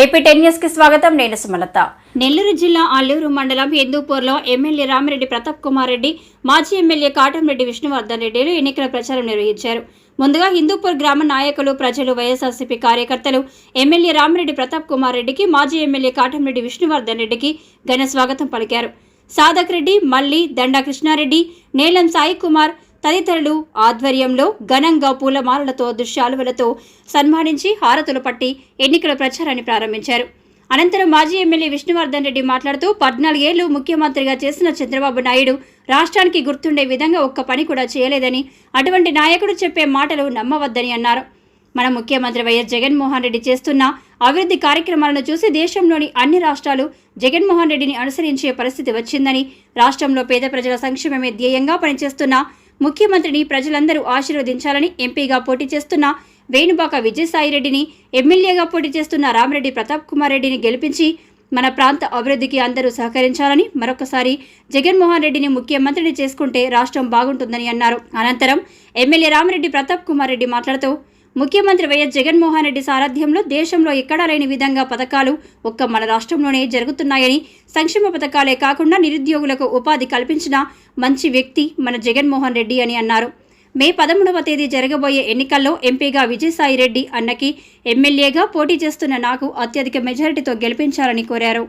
AP ten న్యూస్కి స్వాగతం నేను సుమలత. నెల్లూరు జిల్లా అల్లూరు మండలం హిందూపూర్లో ఎమ్మెల్యే రామిరెడ్డి ప్రతాప్ కుమార్ రెడ్డి మాజీ ఎమ్మెల్యే కాటంరెడ్డి విష్ణువర్ధన్ రెడ్డిలు ఎన్నికల ప్రచారం నిర్వహించారు. ముందుగా హిందూపూర్ గ్రామ నాయకులు ప్రజలు వైఎస్ఆర్సీపీ కార్యకర్తలు ఎమ్మెల్యే రామిరెడ్డి ప్రతాప్ కుమార్ రెడ్డికి మాజీ ఎమ్మెల్యే కాటంరెడ్డి విష్ణువర్ధన్ రెడ్డికి ఘన స్వాగతం పలికారు. సాధక్ రెడ్డి మల్లి దండా కృష్ణారెడ్డి నేలం సాయి కుమార్ తదితరులు ఆధ్వర్యంలో ఘనంగా పూలమాలలతో దృశ్యాలువలతో సన్మానించి హారతులు పట్టి ఎన్నికల ప్రచారాన్ని ప్రారంభించారు. అనంతరం మాజీ ఎమ్మెల్యే విష్ణువర్ధన్ రెడ్డి మాట్లాడుతూ పద్నాలుగేళ్ళు ముఖ్యమంత్రిగా చేసిన చంద్రబాబు నాయుడు రాష్ట్రానికి గుర్తుండే విధంగా ఒక్క పని కూడా చేయలేదని అటువంటి నాయకుడు చెప్పే మాటలు నమ్మవద్దని అన్నారు. మన ముఖ్యమంత్రి వైఎస్ జగన్మోహన్ రెడ్డి చేస్తున్న అభివృద్ధి కార్యక్రమాలను చూసి దేశంలోని అన్ని రాష్ట్రాలు జగన్మోహన్ రెడ్డిని అనుసరించే పరిస్థితి వచ్చిందని రాష్ట్రంలో పేద ప్రజల సంక్షేమమే ధ్యేయంగా పనిచేస్తున్న ముఖ్యమంత్రిని ప్రజలందరూ ఆశీర్వదించాలని ఎంపీగా పోటీ చేస్తున్న వేణుబాక విజయసాయిరెడ్డిని ఎమ్మెల్యేగా పోటీ చేస్తున్న రామిరెడ్డి ప్రతాప్ కుమార్ రెడ్డిని గెలిపించి మన ప్రాంత అభివృద్ధికి అందరూ సహకరించాలని మరొకసారి జగన్మోహన్ రెడ్డిని ముఖ్యమంత్రిని చేసుకుంటే రాష్ట్రం బాగుంటుందని అన్నారు. అనంతరం ఎమ్మెల్యే రామిరెడ్డి ప్రతాప్ కుమార్ రెడ్డి మాట్లాడుతూ ముఖ్యమంత్రి వైఎస్ జగన్మోహన్ రెడ్డి సారథ్యంలో దేశంలో ఎక్కడా లేని విధంగా పథకాలు ఒక్క మన రాష్ట్రంలోనే జరుగుతున్నాయని సంక్షేమ పథకాలే కాకుండా నిరుద్యోగులకు ఉపాధి కల్పించిన మంచి వ్యక్తి మన జగన్మోహన్ రెడ్డి అని అన్నారు. మే పదమూడవ తేదీ జరగబోయే ఎన్నికల్లో ఎంపీగా విజయసాయి రెడ్డి అన్నకి ఎమ్మెల్యేగా పోటీ చేస్తున్న నాకు అత్యధిక మెజారిటీతో గెలిపించాలని కోరారు.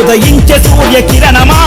ఉదయించే సూర్య కిరణమా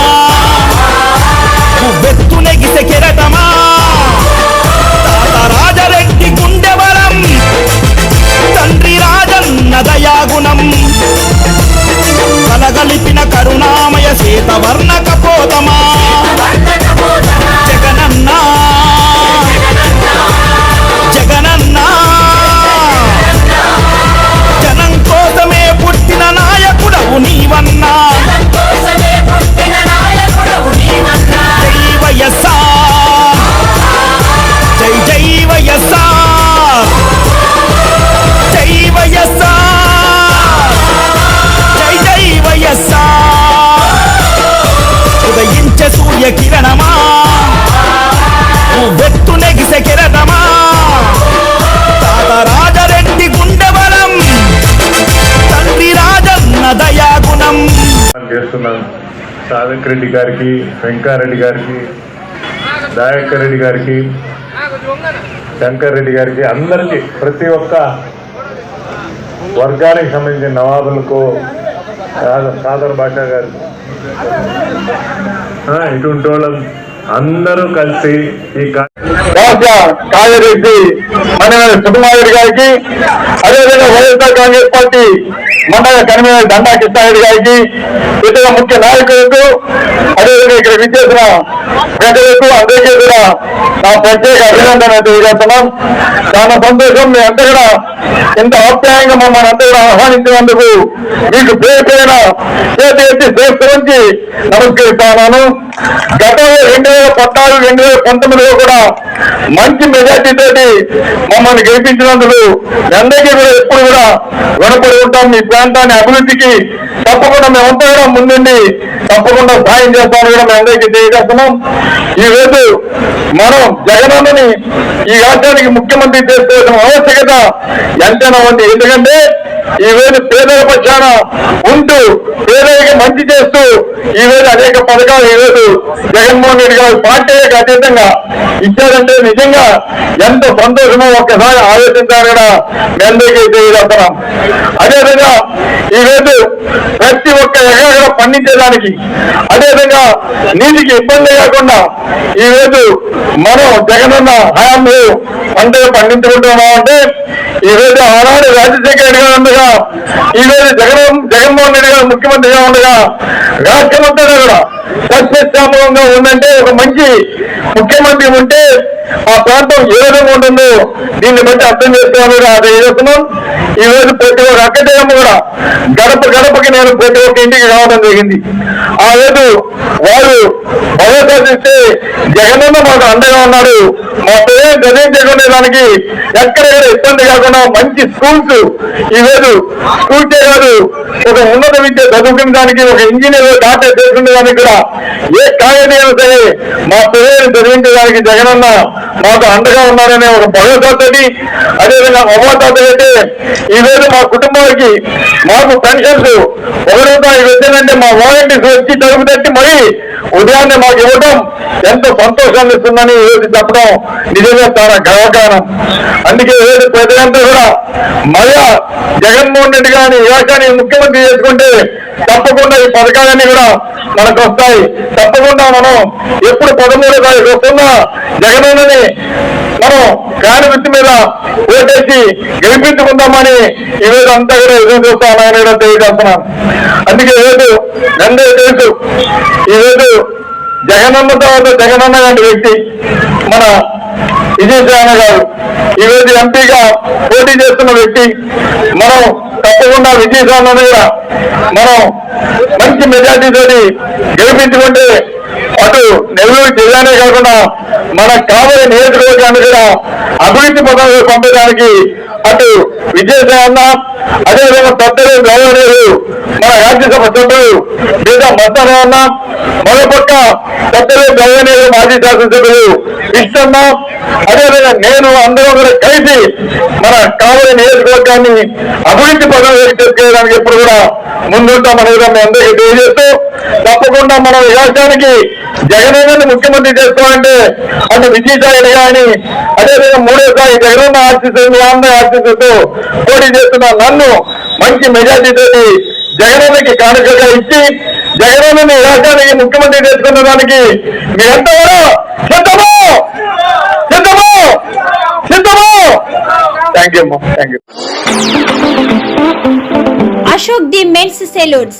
సూర్య కిరణమా? వెత్తు నెగిసే కిరణమా? తాత రాజరెడ్డి గుండెబలం తండ్రి రాజన్న దయాగుణం. చేస్తున్నాను. సాధక్ రెడ్డి గారికి వెంకారెడ్డి గారికి దయాకర్ రెడ్డి గారికి శంకర్ రెడ్డి గారికి అందరికీ ప్రతి ఒక్క వర్గానికి సంబంధించిన నవాబులకు సాద- సాదర్ భాషా గారికి. ఇటువంటి వాళ్ళు అందరూ కలిసి ఈ కా- రాష్ట్ర కార్యదర్శి మండల సుకుమారెడ్డి గారికి అదేవిధంగా వైఎస్ఆర్ కాంగ్రెస్ పార్టీ మండల కన్వీనర్ దండా కృష్ణారెడ్డి గారికి ఇతర ముఖ్య నాయకులకు అదేవిధంగా ఇక్కడ విచ్చేసిన ప్రజలకు అందరికీ కూడా నా ప్రత్యేక అభినందన తెలియజేస్తున్నాం. చాలా సంతోషం మీ అంతా కూడా ఇంత ఆప్యాయంగా మమ్మల్ని అంతా కూడా ఆహ్వానించినందుకు మీకు పేరు చేతి ఎత్తి చేస్తూ నమస్కరిస్తున్నాను. గతంలో రెండు వేల పద్నాలుగు రెండు వేల పంతొమ్మిదిలో కూడా మంచి మెజార్టీ తోటి మమ్మల్ని గెలిపించినందుకు ఎందరికీ అందరికీ కూడా ఎప్పుడు కూడా రుణపడి ఉంటాం. మీ ప్రాంతాన్ని అభివృద్ధికి తప్పకుండా మేమంతా కూడా ముందుండి తప్పకుండా సాయం చేస్తామని కూడా మేము అందరికీ తెలియజేస్తున్నాం. ఈ రోజు మనం జగనన్నని ఈ రాష్ట్రానికి ముఖ్యమంత్రి చేసుకోవాల్సిన ఆవశ్యకత ఎంతైనా ఉంది. ఎందుకంటే ఈ రోజు పేదల పక్షాన ఉంటూ మంచి చేస్తూ ఈ రోజు అనేక పథకాలు ఈ జగన్మోహన్ రెడ్డి గారు పార్టీలకు అతీతంగా ఇచ్చారంటే నిజంగా ఎంత సంతోషమో ఒక్కసారి ఆలోచించాలని కూడా మీ అందరికీ తెలియజేస్తున్నాం అదేవిధంగా ఈ రోజు ప్రతి ఒక్క ఎకరా పండించేదానికి అదేవిధంగా నీటికి ఇబ్బంది కాకుండా ఈ రోజు మనం జగనన్న హయాంలో పంటలు పండించుకుంటున్నామంటే ఈ ఈరోజు ఆనాడు రాజశేఖర రెడ్డి గారు ఉండగా ఈరోజు జగన్ జగన్మోహన్ రెడ్డి గారు ముఖ్యమంత్రిగా ఉండగా రాష్ట్రమంతా కూడా సస్యశ్యామలంగా ఉందంటే ఒక మంచి ముఖ్యమంత్రి ఉంటే ఆ ప్రాంతం ఏ విధంగా ఉంటుందో దీన్ని బట్టి అర్థం చేసుకోవాలని అదే చేస్తున్నాం ఈ రోజు ప్రతి ఒక్క అక్కడేమో కూడా గడప గడపకి నేను ప్రతి ఒక్క ఇంటికి రావడం జరిగింది. ఆ రోజు వారు భరోసా ఇస్తే జగనన్న మాకు అండగా ఉన్నారు. మా పేరు చదివించకుండా దానికి ఎక్కడెక్కడ ఇబ్బంది కాకుండా మంచి స్కూల్స్ ఈ రోజు స్కూల్సే కాదు ఒక ఉన్నత విద్య చదువుకునే దానికి ఒక ఇంజనీర్ డాక్టర్ చేసుకునే దానికి కూడా ఏ కార్యనైనా సరే మా పిల్లల్ని చదివించడానికి జగనన్న మాకు అండగా ఉన్నారనే ఒక భరోసాతోటి అదేవిధంగా మమతాతో అయితే ఈ మా కుటుంబానికి మాకు పెన్షన్స్ ఒక రూపాయి వచ్చిందంటే మా వాలంటీర్స్ వచ్చి తలుపు తట్టి మరీ ఉదయాన్నే మాకు ఇవ్వడం ఎంతో సంతోషాన్ని ఇస్తుందని ఈరోజు చెప్పడం నిజంగా చాలా గర్వకారణం. అందుకే ఈరోజు ప్రజలంతా కూడా మళ్ళా జగన్మోహన్ రెడ్డి గారిని యువకాన్ని ముఖ్యమంత్రి చేసుకుంటే తప్పకుండా ఈ పథకాలన్నీ కూడా మనకు వస్తాయి. తప్పకుండా మనం ఎప్పుడు పదమూడు తారీఖు వస్తున్నా జగనన్నని మనం కాని వృత్తి మీద ఓటేసి గెలిపించుకుందామని ఈ రోజు అంతా కూడా ఎదురు చూస్తామని కూడా తెలియజేస్తున్నాం అందుకే ఈరోజు రోజు నందే తెలుసు. ఈ జగనన్న తర్వాత జగనన్న లాంటి వ్యక్తి మన విజయసాయన గారు. ఈ రోజు ఎంపీగా పోటీ చేస్తున్న వ్యక్తి మనం తప్పకుండా విజయసాయన కూడా మనం మంచి మెజార్టీతో గెలిపించుకుంటే అటు నెల్లూరు జిల్లానే కాకుండా మన కావలి నియోజకవర్గాన్ని కూడా అభివృద్ధి పదంలో పంపడానికి అటు విజయసాయన్న అదేవిధంగా పెద్దలు గౌరవనీయులు మన రాజ్యసభ సభ్యులు లేదా మస్తానన్న మరోపక్క పెద్దలు గౌరవనీయులు మాజీ శాసనసభ్యులు ఇష్టన్న అదేవిధంగా నేను అందరం కూడా కలిసి మన కావలి నియోజకవర్గాన్ని అభివృద్ధి పదంలోకి తీసుకెళ్ళడానికి ఎప్పుడు కూడా ముందుంటామని కూడా మీ అందరికీ తెలియజేస్తూ తప్పకుండా మనం ఈ రాష్ట్రానికి జగనన్న ముఖ్యమంత్రి చేస్తామంటే అటు విజయసాయి కానీ అదేవిధంగా మూడోసారి జగనన్న ఆశిస్తూ ఆంధ్ర అందరి పోటీ చేస్తున్న నన్ను మంచి మెజార్టీతో జగనన్నకి కానుకగా ఇచ్చి జగనన్నని ఈ రాష్ట్రానికి ముఖ్యమంత్రి చేసుకున్న దానికి మీరంతా కూడా సిద్ధము! సిద్ధము! సిద్ధము! థ్యాంక్ యూ అమ్మా thank you Ashok the men's saloons.